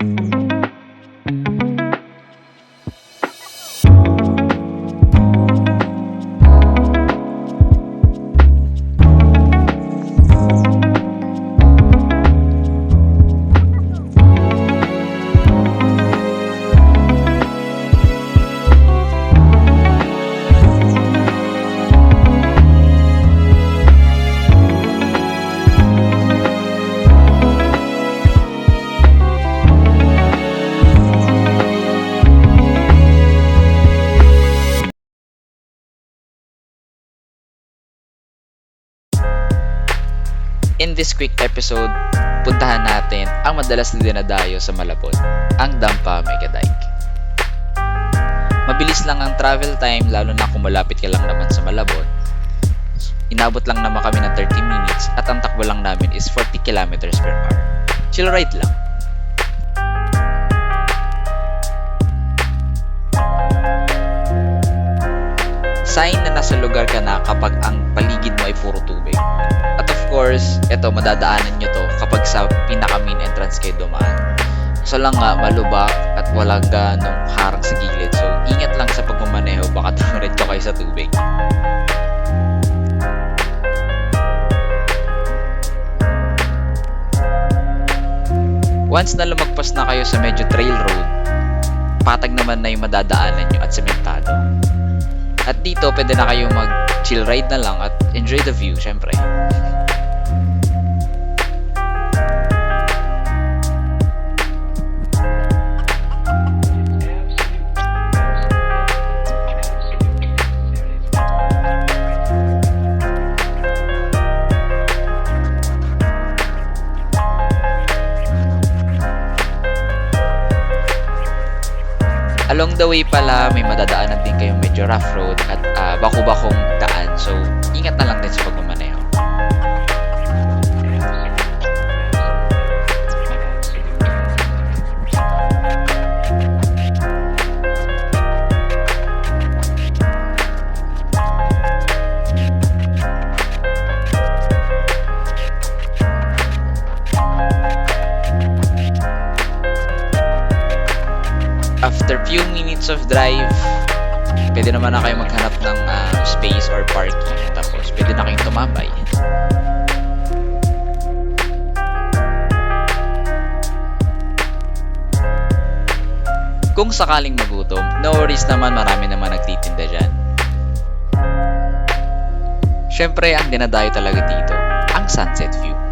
Mm-hmm. In this quick episode, puntahan natin ang madalas na dinadayo sa Malabon, ang Dampa Mega Dike. Mabilis lang ang travel time lalo na kung malapit ka lang naman sa Malabon. Inabot lang naman kami ng 30 minutes at ang takbo lang namin is 40 kilometers per hour. Chill ride lang. Sign na nasa lugar ka na kapag eto madadaanan nyo to kapag sa pinaka main entrance kayo dumaan. So lang nga, malubak at walang ganong harang sa gilid. So ingat lang sa pagmamaneho, baka tumuritso kayo sa tubig. Once na lumagpas na kayo sa medyo trail road, patag naman na yung madadaanan nyo at sementado. At dito, pwede na kayo mag-chill ride na lang at enjoy the view, syempre. Along the way pala, may madadaanan din kayong medyo rough road at ah, baku-bakong daan. So, ingat na lang din After few minutes of drive, pwede naman na kayo maghanap ng ah, space or parking. Tapos, pwede na kayong tumambay. Kung sakaling magutom, no worries naman marami naman nagtitinda dyan. Siyempre, ang dinadayo talaga dito, ang sunset view.